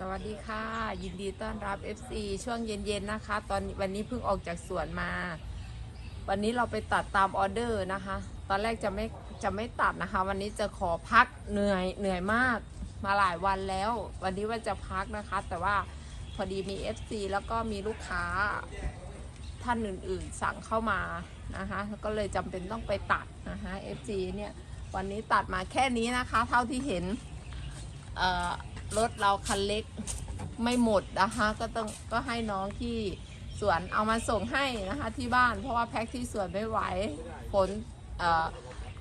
สวัสดีค่ะ ยินดีต้อนรับ FC ช่วงเย็นๆนะคะ ตอนวันนี้เพิ่งออกจากสวนมา วันนี้เราไปตัดตามออเดอร์นะคะ ตอนแรกจะไม่จะไม่ตัดนะคะ วันนี้จะขอพักเหนื่อยเหนื่อยมากมาหลายวันแล้ว วันนี้ว่าจะพักนะคะ แต่ว่าพอดีมี FC แล้วก็มีลูกค้าท่านอื่นๆสั่งเข้ามานะคะก็เลยจำเป็นต้องไปตัดนะคะ FC เนี่ยวันนี้ตัดมาแค่นี้นะคะ เท่าที่เห็น รถเราคันเล็กไม่หมดนะคะก็ต้องก็ให้น้องที่สวนเอามาส่งให้นะคะที่บ้านเพราะว่าแพ็คที่สวนไม่ไหวฝน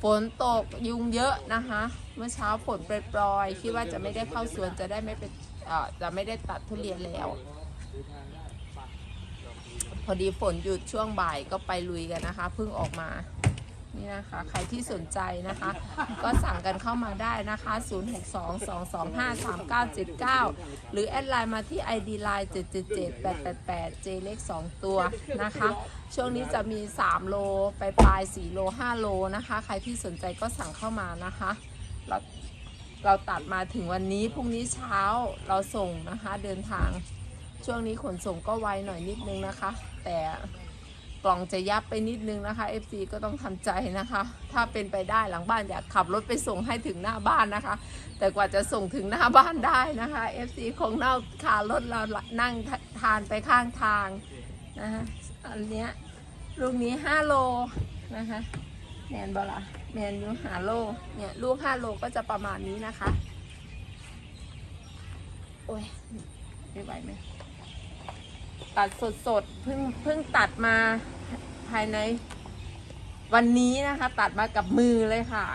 ฝนตกยุงเยอะนะคะ เมื่อเช้าฝนปรยๆคิดว่าจะไม่ได้เข้าสวนจะได้ไม่เป็นจะไม่ได้ตัดทุเรียนแล้ว พอดีฝนหยุดช่วงบ่ายก็ไปลุยกันนะคะเพิ่งออกมา นี่นะคะใครที่สนใจนะคะ ก็สั่งกันเข้ามาได้นะคะ 0622253979 หรือแอดไลน์มาที่ ID Line 777888 J เลข2ตัวนะคะ ช่วงนี้จะมี 3 โลไปปลาย 4 โล 5 โลนะคะ ใครที่สนใจก็สั่งเข้ามานะคะเราเราตัดมาถึงวันนี้พรุ่งนี้เช้าเราส่งนะคะเดินทางช่วงนี้ขนส่งก็ไวหน่อยนิดนึงนะคะ แต่ กล่องจะยับไปนิดนึงนะคะ FC ก็ต้องทำใจนะคะ ถ้าเป็นไปได้หลังบ้านอยากขับรถไปส่งให้ถึงหน้าบ้านนะคะ แต่กว่าจะส่งถึงหน้าบ้านได้นะคะ FC คงเน่าคารถเรานั่งทานไปข้างทางนะคะอันเนี้ยลูกนี้5โลนะคะแมนบละแมนยูหาโลเนี่ยลูก5โลก็จะประมาณนี้นะคะ โอ้ยไม่ไหวไหม ตัดสดๆเพิ่งเพิ่งตัดมาภายในวันนี้นะคะ ตัดมากับมือเลยค่ะ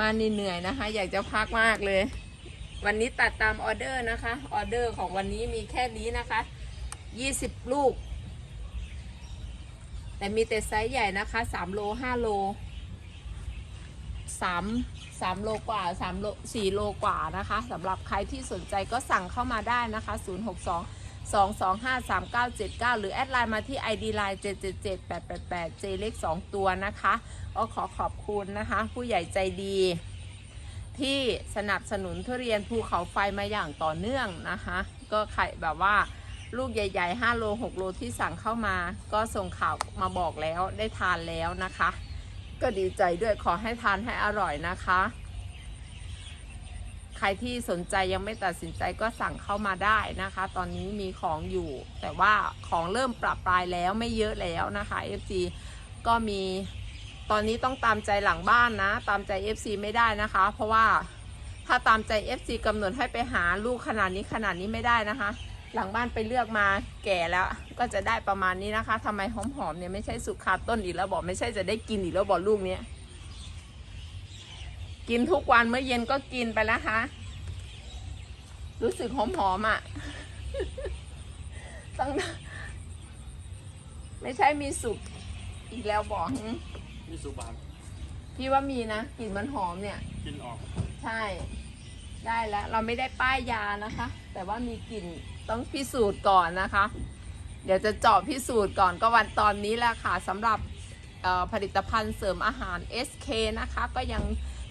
มาเหนื่อยนะคะ อยากจะพักมากเลย วันนี้ตัดตามออเดอร์นะคะ ออเดอร์ของวันนี้มีแค่นี้นะคะยี่สิบลูก แต่มีแต่ไซส์ใหญ่นะคะสามโลห้าโล สามสามโลกว่าสามโลสี่โลกว่านะคะสำหรับใครที่สนใจก็สั่งเข้ามาได้นะคะ 0 6 2 2 2 5 3 9 7 9 หรือแอดไลน์มาที่ ID Line 7 7 7 8 8 8 J เลข2ตัวนะคะก็ขอขอบคุณนะคะ ผู้ใหญ่ใจดี ที่สนับสนุนทุเรียนภูเขาไฟมาอย่างต่อเนื่องนะคะ ก็ใครแบบว่าลูกใหญ่ ๆ 5 โล 6 โลที่สั่งเข้ามา ก็ส่งข่าวมาบอกแล้วได้ทานแล้วนะคะ ก็ดีใจด้วยขอให้ทานให้อร่อยนะคะ ใครที่สนใจยังไม่ตัดสินใจก็สั่งเข้ามาได้นะคะ ตอนนี้มีของอยู่ แต่ว่าของเริ่มปรับปลายแล้วไม่เยอะแล้วนะคะ FC ก็มีตอนนี้ต้องตามใจหลังบ้านนะ ตามใจ FC ไม่ได้นะคะ เพราะว่าถ้าตามใจ FC กำหนดให้ไปหาลูกขนาดนี้ขนาดนี้ไม่ได้นะคะ หลังบ้านไปเลือกมาแก่แล้ว ก็จะได้ประมาณนี้นะคะทำไมหอมๆเนี่ยไม่ใช่สุกคาต้นอีกแล้วบอกไม่ใช่จะได้กินอีกแล้วบอกลูกเนี้ยกินทุกวันเมื่อเย็นก็กินไปแล้วคะ รู้สึกหอมๆอะต้องไม่ใช่มีสุกอีกแล้วบอกหึมีสุบานพี่ว่ามีนะกลิ่นมันหอมเนี่ยกินออก ใช่ ได้แล้ว เราไม่ได้ป้ายยานะคะ แต่ว่ามีกลิ่น ต้องพิสูจน์ก่อนนะคะ เดี๋ยวจะเจาะพิสูจน์ก่อนก็วันตอนนี้แหละค่ะสำหรับผลิตภัณฑ์เสริมอาหาร SK นะคะ ก็ยัง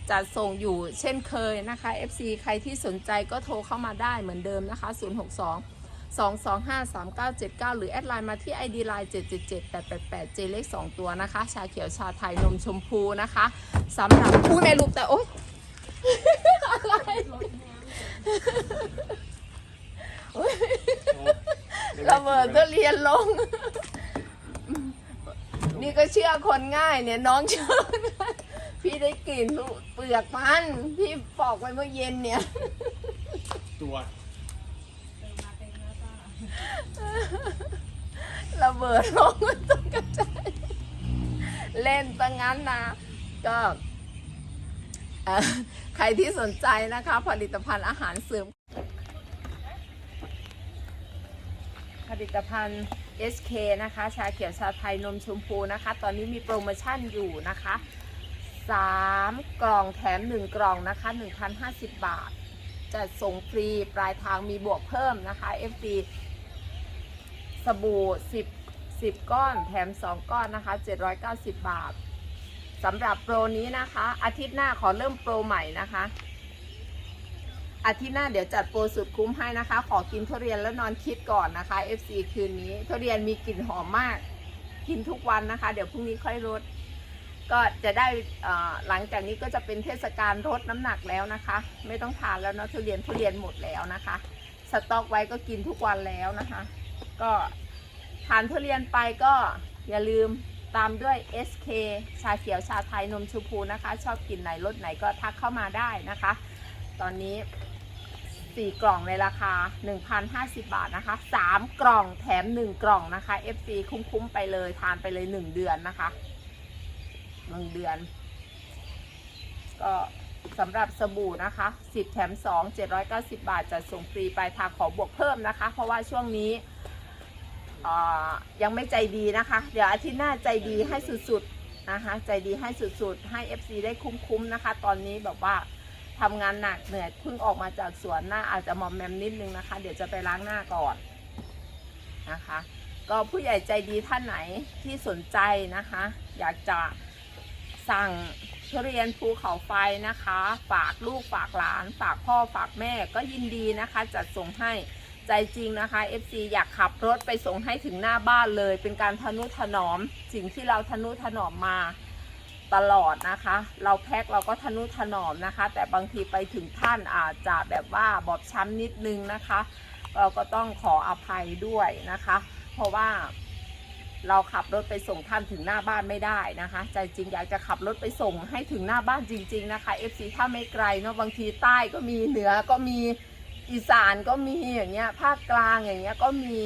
จัดส่งอยู่เช่นเคยนะคะ FC ใครที่สนใจก็โทรเข้ามาได้เหมือนเดิมนะคะ 062 225 3979 หรือแอดไลน์มาที่ ID Line 777 888 J เลข2ตัวนะคะ ชาเขียวชาไทยนมชมพูนะคะสำหรับผู้แม่ลูกแต่ โอ๊ยอะไร ระเบิดก็เรียนลง นี่ก็เชื่อคนง่ายเนี่ย น้องเชื่อคนง่ายพี่ได้กลิ่นเปลือกมันพี่ปอกไปเมื่อเย็นเนี่ย ตัวระเบิดลงมันต้องกระจายเล่นตั้งงั้นนะก็เอ่อใครที่สนใจนะคะ ผลิตภัณฑ์อาหารเสริม ลิตภัณฑ์ SK นะคะ ชาเขียวชาไทยนมชมพูนะคะ ตอนนี้มีโปรโมชั่นอยู่นะคะ 3 กล่องแถม 1 กล่องนะคะ 1,050 บาท จะส่งฟรีปลายทางมีบวกเพิ่มนะคะ FD สบู่ 10 10 ก้อนแถม 2 ก้อนนะคะ 790 บาทสำหรับโปรนี้นะคะ อาทิตย์หน้าขอเริ่มโปรใหม่นะคะ อาทิตย์หน้าเดี๋ยวจัดโปรสุดคุ้มให้นะคะ ขอกินทุเรียนแล้วนอนคิดก่อนนะคะ FC คืนนี้ทุเรียนมีกลิ่นหอมมาก กินทุกวันนะคะ เดี๋ยวพรุ่งนี้ค่อยลดก็จะได้อ่อหลังจากนี้ก็จะเป็นเทศกาลลดน้ำหนักแล้วนะคะ ไม่ต้องทานแล้วเนาะทุเรียนทุเรียนหมดแล้วนะคะ สต็อกไว้ก็กินทุกวันแล้วนะคะ ก็ทานทุเรียนไปก็อย่าลืมตามด้วย SK ชาเขียวชาไทยนมชมพูนะคะ ชอบกินไหนรสไหนก็ทักเข้ามาได้นะคะ ตอนนี้ 4 กล่องในราคา 1,050 บาทนะคะ 3 กล่องแถม 1 กล่องนะคะ FC คุ้มๆไปเลยทานไปเลย 1 เดือนนะคะ 1 เดือน ก็สำหรับสบู่นะคะ 10 แถม 2 790 บาทจะส่งฟรีไปทางขอบวกเพิ่มนะคะ เพราะว่าช่วงนี้ยังไม่ใจดีนะคะ เดี๋ยวอาทิตย์หน้าใจดีให้สุดๆนะคะ ใจดีให้สุดๆ ให้ FC ได้คุ้มๆนะคะ ตอนนี้แบบว่า ทำงานหนักเหนื่อยเพิ่งออกมาจากสวนหน้าอาจจะมอมแมมนิดนึงนะคะ เดี๋ยวจะไปล้างหน้าก่อนนะคะ ก็ผู้ใหญ่ใจดีท่านไหนที่สนใจนะคะ อยากจะสั่งทุเรียนภูเขาไฟนะคะ ฝากลูกฝากหลาน ฝากพ่อฝากแม่ก็ยินดีนะคะ จัดส่งให้ใจจริงนะคะ FC อยากขับรถไปส่งให้ถึงหน้าบ้านเลย เป็นการทนุถนอมสิ่งที่เราทนุถนอมมา ตลอดนะคะ เราแพ็คเราก็ทนุถนอมนะคะ แต่บางทีไปถึงท่านอาจจะแบบว่าบอบช้ำนิดนึงนะคะ เราก็ต้องขออภัยด้วยนะคะ เพราะว่าเราขับรถไปส่งท่านถึงหน้าบ้านไม่ได้นะคะ ใจจริงอยากจะขับรถไปส่งให้ถึงหน้าบ้านจริง ๆนะคะ FC ถ้าไม่ไกลเนาะบางทีใต้ก็มีเหนือก็มีอีสานก็มีอย่างเงี้ยภาคกลางอย่างเงี้ยก็มี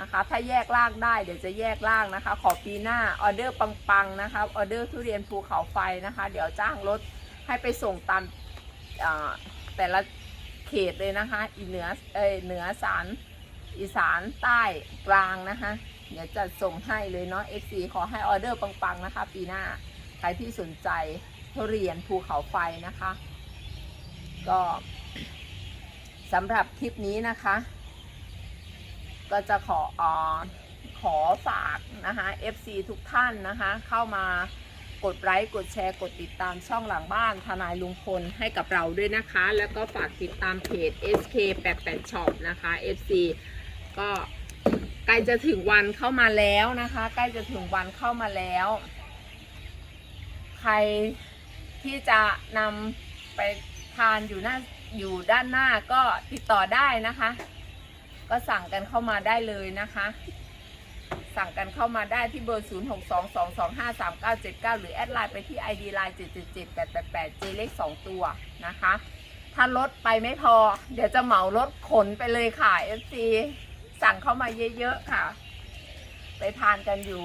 นะคะ ถ้าแยกล่างได้เดี๋ยวจะแยกล่างนะคะ ขอปีหน้าออเดอร์ปังๆนะคะออเดอร์ทุเรียนภูเขาไฟนะคะ เดี๋ยวจ้างรถให้ไปส่งตามแต่ละเขตเลยนะคะอีเหนือเอเหนือสารอีสานใต้กลางนะคะ เดี๋ยวจะส่งให้เลยเนาะ FC ขอให้ออเดอร์ปังๆนะคะ ปีหน้าใครที่สนใจทุเรียนภูเขาไฟนะคะ ก็สำหรับคลิปนี้นะคะ ก็จะขออขอฝากนะคะ FC ทุกท่านนะคะ เข้ามากดไลค์กดแชร์กดติดตามช่องหลังบ้านทนายลุงพลให้กับเราด้วยนะคะ แล้วก็ฝากติดตามเพจ SK88 Shop นะคะ FC ก็ใกล้จะถึงวันเข้ามาแล้วนะคะ ใกล้จะถึงวันเข้ามาแล้ว ใครที่จะนำไปทานอยู่หน้าอยู่ด้านหน้าก็ติดต่อได้นะคะ ก็สั่งกันเข้ามาได้เลยนะคะ สั่งกันเข้ามาได้ที่เบอร์ 0 6 2 2 2 5 3 9 7 9 หรือแอดไลน์ไปที่ ID ไลน์7 7 7 8 8 8 J เลข2ตัวนะคะ ถ้ารถไปไม่พอ เดี๋ยวจะเหมารถขนไปเลยค่ะ FC สั่งเข้ามาเยอะๆค่ะ ไปทานกันอยู่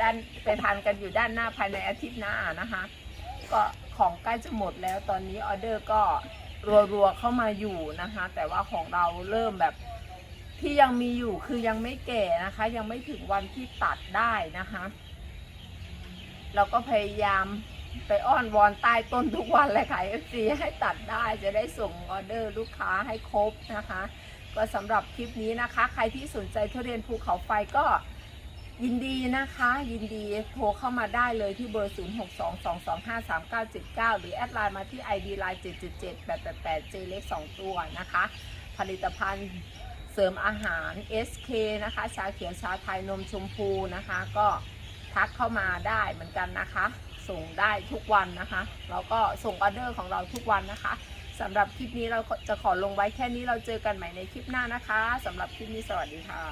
ด้านไปทานกันอยู่ด้านหน้าภายในอาทิตย์หน้านะคะ ก็ของใกล้จะหมดแล้วตอนนี้ออเดอร์ก็รัวๆเข้ามาอยู่นะคะ แต่ว่าของเราเริ่มแบบ ที่ยังมีอยู่คือยังไม่แก่นะคะ ยังไม่ถึงวันที่ตัดได้นะคะ เราก็พยายามไปอ้อนวอนใต้ต้นทุกวันเลยค่ะ FC ให้ตัดได้จะได้ส่งออเดอร์ลูกค้าให้ครบนะคะ ก็สำหรับคลิปนี้นะคะ ใครที่สนใจทุเรียนภูเขาไฟก็ยินดีนะคะ ยินดีโทรเข้ามาได้เลยที่เบอร์ 0622253979 หรือแอดไลน์มาที่ ID ไลน์777 888 J เล็ก2ตัวนะคะ ผลิตภัณฑ์ เสริมอาหาร SK นะคะ ชาเขียวชาไทยนมชมพูนะคะ ก็ทักเข้ามาได้เหมือนกันนะคะ ส่งได้ทุกวันนะคะเราก็ส่งออเดอร์ของเราทุกวันนะคะสำหรับคลิปนี้เราจะขอลงไว้แค่นี้เราเจอกันใหม่ในคลิปหน้านะคะสำหรับคลิปนี้สวัสดีค่ะ